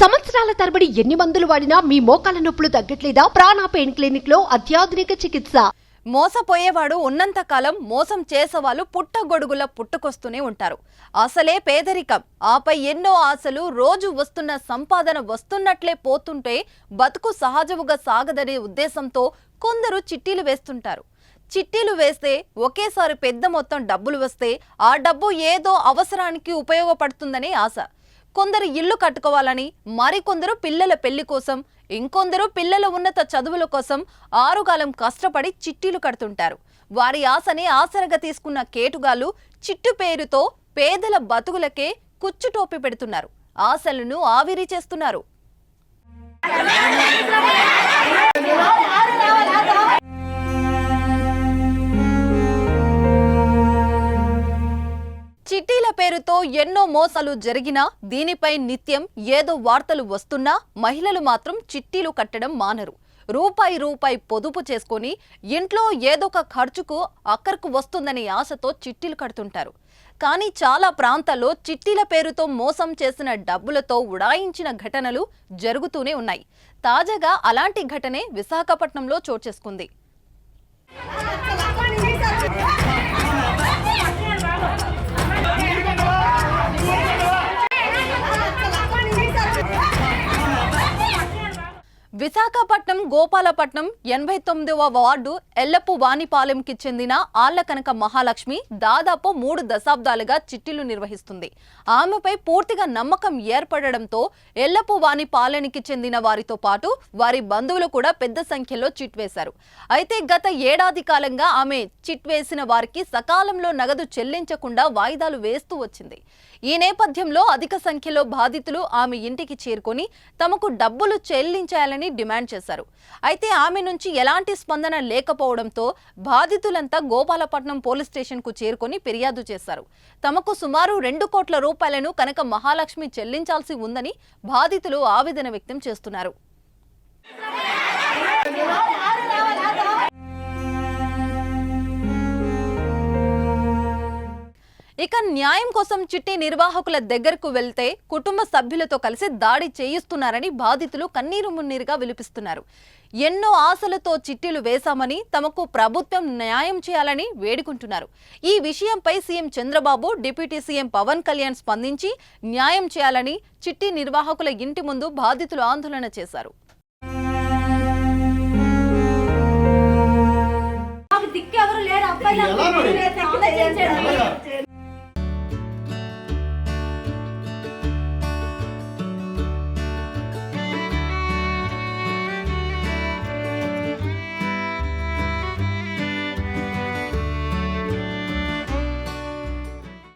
సంవత్సరాల తరబడి ఎన్ని మందులు వాడినా మీ మోకాల నొప్పులు తగ్గట్లేదా? ప్రాణ పెయిన్ క్లినిక్లో అత్యాధునిక చికిత్స. మోసపోయేవాడు ఉన్నంతకాలం మోసం చేసేవాళ్ళు పుట్టగొడుగుల పుట్టుకొస్తూనే ఉంటారు. అసలే పేదరికం. ఆపై ఎన్నో ఆశలు రోజు వస్తున్న సంపాదన వస్తున్నట్లే పోతుంటే బతుకు సహజముగా సాగదనే ఉద్దేశంతో కొందరు చిట్టీలు వేస్తుంటారు. చిట్టీలు వేస్తే ఒకేసారి పెద్ద మొత్తం డబ్బులు వస్తే ఆ డబ్బు ఏదో అవసరానికి ఉపయోగపడుతుందనే ఆశ. కొందరు ఇల్లు కట్టుకోవాలని మరికొందరు పిల్లల పెళ్ళి కోసం ఇంకొందరు పిల్లల ఉన్నత చదువుల కోసం ఆరుగాలం కష్టపడి చిట్టీలు కడుతుంటారు. వారి ఆశని ఆసరగా తీసుకున్న కేటుగాళ్ళు చిట్టు పేరుతో పేదల బతుకులకే కుచ్చుటోపి పెడుతున్నారు. ఆశలను ఆవిరి చేస్తున్నారు. పేరుతో ఎన్నో మోసాలు జరిగినా దీనిపై నిత్యం ఏదో వార్తలు వస్తున్నా మహిళలు మాత్రం చిట్టీలు కట్టడం మానరు. రూపాయి రూపాయి పొదుపు చేసుకొని ఇంట్లో ఏదొక ఖర్చుకు అక్కరకు వస్తుందనే ఆశతో చిట్టీలు కడుతుంటారు. కానీ చాలా ప్రాంతాల్లో చిట్టీల పేరుతో మోసం చేసిన డబ్బులతో ఉడాయించిన ఘటనలు జరుగుతూనే ఉన్నాయి. తాజాగా అలాంటి ఘటనే విశాఖపట్నంలో చోటు చేసుకుంది. విశాఖపట్నం గోపాలపట్నం ఎనభై తొమ్మిదవ వార్డు ఎల్లపు వాణిపాలెంకి చెందిన ఆళ్ళకనక మహాలక్ష్మి దాదాపు మూడు దశాబ్దాలుగా చిట్టీలు నిర్వహిస్తుంది. ఆమెపై పూర్తిగా నమ్మకం ఏర్పడడంతో ఎల్లపు వాణిపాలెనికి చెందిన వారితో పాటు వారి బంధువులు కూడా పెద్ద సంఖ్యలో చిట్ వేశారు. అయితే గత ఏడాది కాలంగా ఆమె చిట్ వేసిన వారికి సకాలంలో నగదు చెల్లించకుండా వాయిదాలు వేస్తూ వచ్చింది. ఈ నేపథ్యంలో అధిక సంఖ్యలో బాధితులు ఆమె ఇంటికి చేరుకొని తమకు డబ్బులు చెల్లించాలని డిమాండ్ చేశారు. అయితే ఆమె నుంచి ఎలాంటి స్పందన లేకపోవడంతో బాధితులంతా గోపాలపట్నం పోలీస్ స్టేషన్కు చేరుకొని ఫిర్యాదు చేశారు. తమకు సుమారు రెండు కోట్ల రూపాయలను కనుక మహాలక్ష్మి చెల్లించాల్సి ఉందని బాధితులు ఆవేదన వ్యక్తం చేస్తున్నారు. ఇక న్యాయం కోసం చిట్టి నిర్వాహకుల దగ్గరకు వెళ్తే కుటుంబ సభ్యులతో కలిసి దాడి చేయిస్తున్నారని బాధితులు కన్నీరు మున్నీరుగా విలిపిస్తున్నారు ఎన్నో ఆశలతో చిట్టీలు వేశామని తమకు ప్రభుత్వం న్యాయం చేయాలని వేడుకుంటున్నారు ఈ విషయంపై CM Chandrababu deputy CM Pawan Kalyan స్పందించి న్యాయం చేయాలని చిట్టి నిర్వాహకుల ఇంటి ముందు బాధితులు ఆందోళన చేశారు దిక్కు ఎవరు లేరు అబ్బాయిలు? ఆలోచించండి.